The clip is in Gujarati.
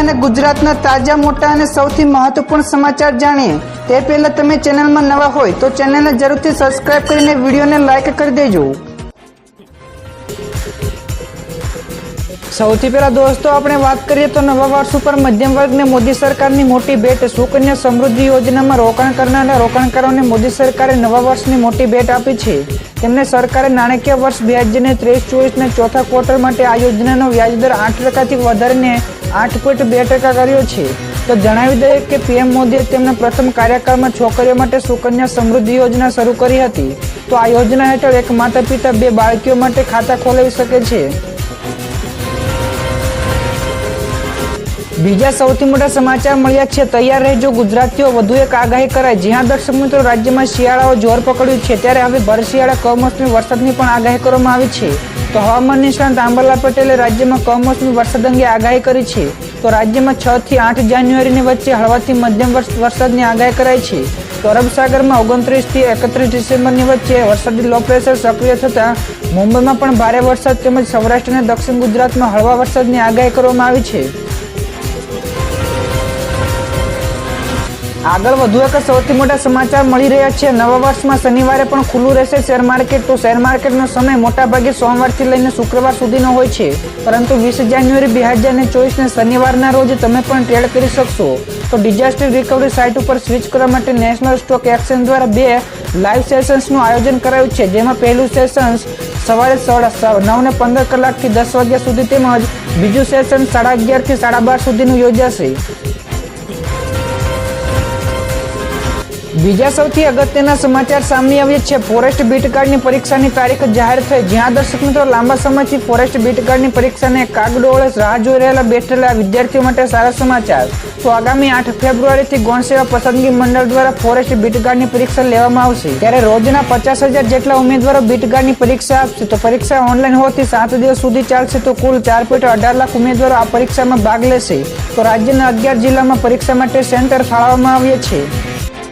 અને ગુજરાતના તાજા, મોટા અને સૌથી મહત્વપૂર્ણ સમાચાર જાણીએ. તે પહેલા તમે ચેનલમાં નવા હોય તો ચેનલને જરૂરથી સબસ્ક્રાઇબ કરીને વિડીયોને લાઇક કરી દેજો. સૌથી પહેલા દોસ્તો, આપણે વાત કરીએ તો નવા વર્ષ ઉપર મધ્યમ વર્ગને મોદી સરકારની મોટી ભેટ, સુકન્યા સમૃદ્ધિ યોજનામાં રોકાણ કરનારા રોકાણકારોને મોદી સરકારે નવા વર્ષની મોટી ભેટ આપી છે. તેમને સરકારે નાણાકીય વર્ષ બે હજાર ત્રેવીસ ચોવીસના ચોથા ક્વાર્ટર માટે આ યોજનાનો વ્યાજદર આઠ ટકાથી વધારીને આઠ પોઈન્ટ બે ટકા કર્યો છે. તો જણાવી દઈએ કે પીએમ મોદીએ તેમના પ્રથમ કાર્યકાળમાં છોકરીઓ માટે સુકન્યા સમૃદ્ધિ યોજના શરૂ કરી હતી. તો આ યોજના હેઠળ એક માતા પિતા બે બાળકીઓ માટે ખાતા ખોલાવી શકે છે. બીજા સૌથી મોટા સમાચાર મળ્યા છે. તૈયાર રહેજો ગુજરાતીઓ, વધુ એક આગાહી કરાય. જ્યાં દર્શક મિત્રો, રાજ્યમાં શિયાળાઓ જોર પકડ્યું છે. ત્યારે હવે ભર શિયાળા કમોસમી વરસાદની પણ આગાહી કરવામાં આવી છે. તો હવામાન નિષ્ણાંત આંબરલાલ પટેલે રાજ્યમાં કમોસમી વરસાદ અંગે આગાહી કરી છે. તો રાજ્યમાં છ થી આઠ જાન્યુઆરીની વચ્ચે હળવાથી મધ્યમ વરસાદની આગાહી કરાઈ છે. તો અરબ સાગરમાં ઓગણત્રીસથી એકત્રીસ ડિસેમ્બરની વચ્ચે વરસાદી લો પ્રેશર સક્રિય થતા મુંબઈમાં પણ ભારે વરસાદ તેમજ સૌરાષ્ટ્ર અને દક્ષિણ ગુજરાતમાં હળવા વરસાદની આગાહી કરવામાં આવી છે. આગળ વધુ એક સૌથી મોટા સમાચાર મળી રહ્યા છે. નવા વર્ષમાં શનિવારે પણ ખુલ્લું રહેશે શેર માર્કેટ. તો શેર માર્કેટનો સમય મોટાભાગે સોમવારથી લઈને શુક્રવાર સુધીનો હોય છે. પરંતુ વીસ જાન્યુઆરી, બે હજાર ને ચોવીસને શનિવારના રોજ તમે પણ ટ્રેડ કરી શકશો. તો ડિઝાસ્ટર રિકવરી સાઇટ ઉપર સ્વિચ કરવા માટે નેશનલ સ્ટોક એક્સચેન્જ દ્વારા બે લાઈવ સેશન્સનું આયોજન કરાયું છે, જેમાં પહેલું સેશન્સ સવારે સાડા નવ ને પંદર કલાકથી દસ વાગ્યા સુધી તેમજ બીજું સેશન સાડા અગિયારથી સાડા બાર સુધીનું યોજાશે. બીજા સૌથી અગત્યના સમાચાર સામે આવ્યા છે. ફોરેસ્ટ બીટ કાર્ડની પરીક્ષાની તારીખ જાહેર થઈ. જ્યાં દર્શક મિત્રો, લાંબા સમયથી ફોરેસ્ટ બીટ કાર્ડની પરીક્ષાને કાગડોળે, રાહ જોઈ રહેલા બેઠેલા વિદ્યાર્થીઓ માટે સારા સમાચાર. તો આગામી આઠ ફેબ્રુઆરીથી ગૌણ સેવા પસંદગી મંડળ દ્વારા ફોરેસ્ટ બીટ કાર્ડની પરીક્ષા લેવામાં આવશે. ત્યારે રોજના પચાસ હજાર જેટલા ઉમેદવારો બીટ કાર્ડની પરીક્ષા આપશે. તો પરીક્ષા ઓનલાઈન હોવાથી સાત દિવસ સુધી ચાલશે. તો કુલ ચાર પોઈન્ટ અઢાર લાખ ઉમેદવારો આ પરીક્ષામાં ભાગ લેશે. તો રાજ્યના અગિયાર જિલ્લામાં પરીક્ષા માટે સેન્ટર ફાળવવામાં આવ્યા છે.